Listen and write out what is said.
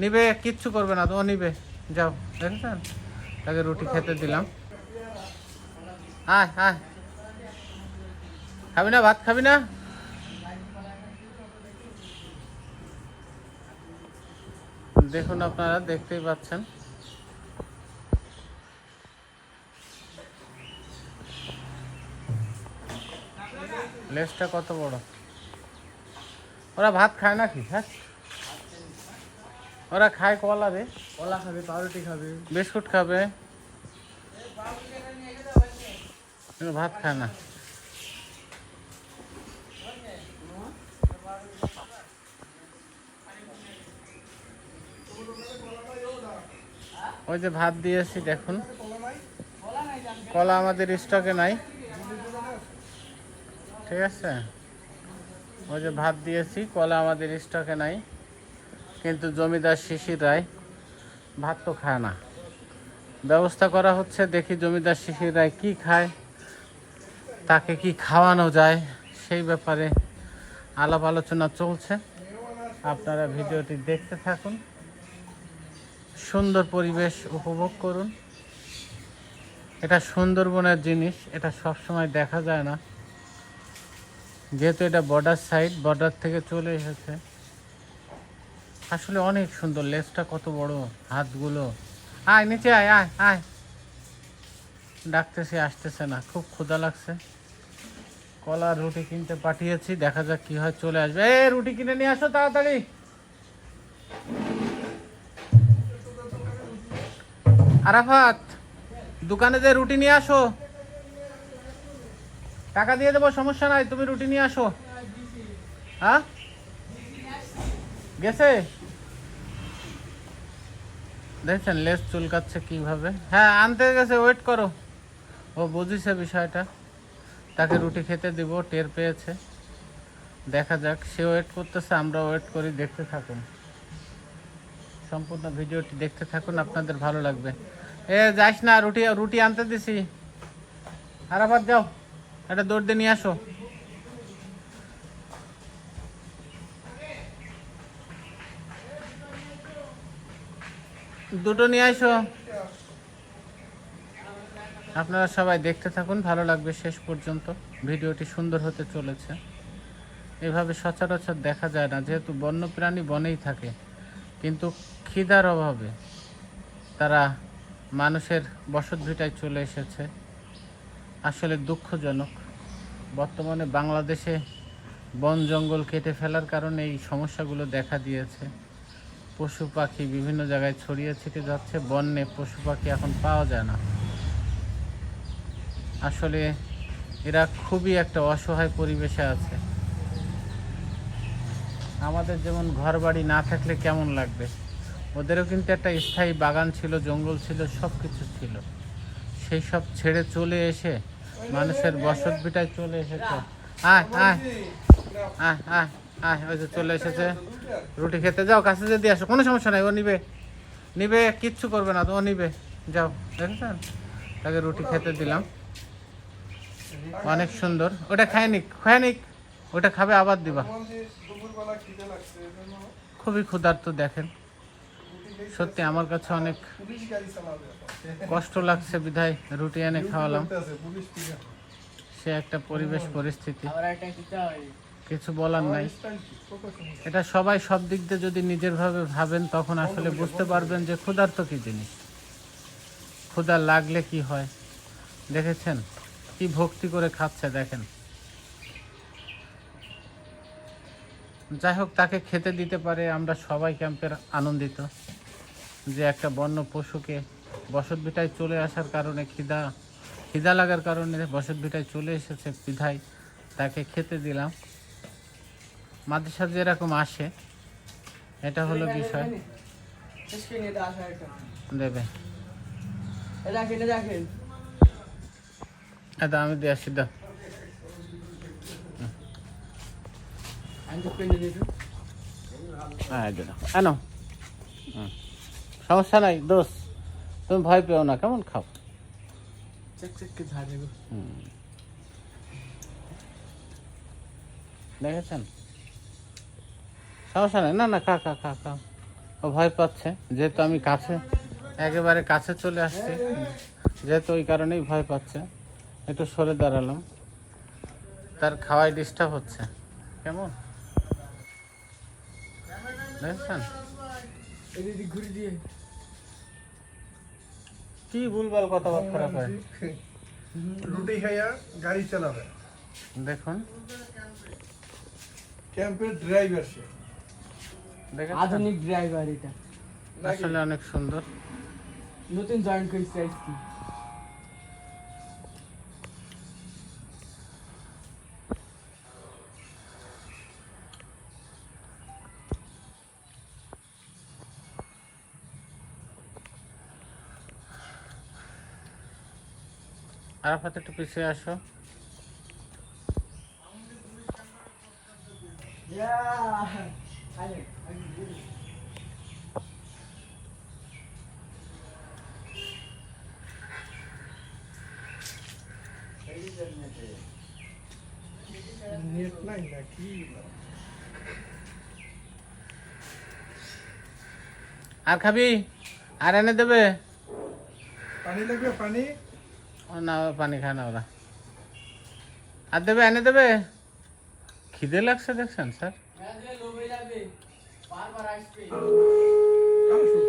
নিবে, কিচ্ছু করবে না তো নিবে। যাও, দেখেছেন? তাকে রুটি খেতে দিলাম। আয় আয়। খাবি না ভাত, খাবি না? দেখুন আপনারা, দেখতেই পাচ্ছেন। লেজটা কত বড়? ওরা ভাত খায় নাকি? হ্যাঁ? ওরা খায় কলা রে। কলা খাবে পাউরুটি খাবে। বিস্কুট খাবে। ভাত খায় না। ওই যে ভাত দিয়েছি দেখুন। কলা আমাদের স্টকে নাই। ঠিক আছে? ওই যে ভাত দিয়েছি কলা আমাদের স্টকে নাই। কিন্তু জমিদার শিশির রায় ভাত তো খায় না। ব্যবস্থা করা হচ্ছে, দেখি জমিদার শিশির রায় কী খায়, তাকে কি খাওয়ানো যায়, সেই ব্যাপারে আলাপ আলোচনা চলছে। আপনারা ভিডিওটি দেখতে থাকুন, সুন্দর পরিবেশ উপভোগ করুন। এটা সুন্দরবনের জিনিস, এটা সব সময় দেখা যায় না। যেহেতু এটা বর্ডার সাইড বর্ডার থেকে চলে এসেছে। আসলে অনেক সুন্দর, লেজটা কত বড়, হাতগুলো। আয়, নিচে আয় আয় আয়। ডাকতেছে, আসতেছে না, খুব ক্ষুধা লাগছে। কলা রুটি কিনতে পাঠিয়েছি, দেখা যাক কি হয়, চলে আসবে। এ রুটি কিনে নিয়ে আসো তাড়াতাড়ি। আরাফাত, দোকানে যে রুটি নিয়ে আসো। টাকা দিয়ে দেবো, সমস্যা নাই, তুমি রুটি নিয়ে আসো। হ্যাঁ? গেছে? দেখছেন লেস চুলকাচ্ছে কীভাবে? হ্যাঁ আনতে গেছে ওয়েট করো। ও বুঝিছে বিষয়টা। তাকে রুটি খেতে দিব, টের পেয়েছে। দেখা যাক, সে ওয়েট করতেছে আমরা ওয়েট করি, দেখতে থাকুন। সম্পূর্ণ ভিডিওটি দেখতে থাকুন, আপনাদের ভালো লাগবে। এ, যাস না, রুটি রুটি আনতে দিছি। আর আবার যাও। একটা দৌড় দিয়ে নিয়ে আসো। দুটো নিয়ে আসো আপনারা সবাই দেখতে থাকুন, ভালো লাগবে শেষ পর্যন্ত। ভিডিওটি সুন্দর হতে চলেছে। এভাবে সচরাচর দেখা যায় না, যেহেতু বন্যপ্রাণী বনেই থাকে। কিন্তু খিদার অভাবে তারা মানুষের বসত ভিটায় চলে এসেছে। আসলে দুঃখজনক। বর্তমানে বাংলাদেশে বন জঙ্গল কেটে ফেলার কারণে এই সমস্যাগুলো দেখা দিয়েছে। পশু পাখি বিভিন্ন জায়গায় ছড়িয়ে ছিটে যাচ্ছে, বন্যে পশু পাখি এখন পাওয়া যায় না। আসলে এরা খুবই একটা অসহায় পরিবেশে আছে। আমাদের যেমন ঘর বাড়ি না থাকলে কেমন লাগবে? ওদেরও কিন্তু একটা স্থায়ী বাগান ছিল, জঙ্গল ছিল সব কিছু ছিল। সেই সব ছেড়ে চলে এসে মানুষের বসত ভিটায় চলে এসেছে। আয় আয় আয় আয়। আয়, ওই যে চলে এসেছে। রুটি খেতে যাও, কাছে যদি আসো, কোনো সমস্যা নাই, ও নিবে। নিবে, কিচ্ছু করবে না তো ও নিবে। যাও, দেখেছেন? তাকে রুটি খেতে দিলাম। অনেক সুন্দর। ওটা খায় নিক খায় নিক। ওটা খাবে, আবার দিবা। খুবই ক্ষুধার্ত, দেখেন। সত্যি, আমার কাছে অনেক কষ্ট লাগছে, বিধায় রুটি এনে খাওয়ালাম। সে একটা পরিবেশ, পরিস্থিতি। কিছু বলার নাই। এটা সবাই সব দিক দিয়ে যদি নিজের ভাবে ভাবেন, তখন আসলে বুঝতে পারবেন যে ক্ষুধার্ত কি জিনিস। ক্ষুধা লাগলে কি হয়? দেখেছেন? কি ভক্তি করে খাচ্ছে, দেখেন। যাই হোক, তাকে খেতে দিতে পারে। আমরা সবাই ক্যাম্পের আনন্দিত যে একটা বন্য পশুকে বসত ভিটায় চলে আসার কারণে খিদা খিদা লাগার কারণে বসত ভিটায় চলে এসেছে, বিধায় তাকে খেতে দিলাম। মাঝে সাঝে এরকম আসে এটা হলো বিষয়। দেবে। এটা এটা আমি দিয়ে আসি দাও। হ্যাঁ। হুম। সমস্যা নাই দোষ তুমি ভয় পেও না কেমন খাও। দেখেছেন? সমস্যা নাই। না না খা খা খা খা। ও ভয় পাচ্ছে। যেহেতু আমি কাছে একেবারে কাছে চলে আসছি। যেহেতু ওই কারণেই ভয় পাচ্ছে। একটু সরে দাঁড়ালাম। তার খাওয়াই ডিস্টার্ব হচ্ছে। কেমন? দেখছেন? কি ভুলভাল কথাবার্তা কয় রুটি খাইয়া গাড়ি চালাবে। দেখুন। ক্যাম্পের ড্রাইভার সে। আধুনিক ড্রাইভার এটা। আসলে অনেক সুন্দর। নতুন জয়েন করেছে আজকে। আরাফাত একটু পিছিয়ে আসো। নেট নাই নাকি আর খাবি আর এনে দেবে পানি লাগবে পানি ও না পানি খায় না ওরা আর দেবে এনে দেবে খিদে লাগছে দেখছেন স্যার about ice cream?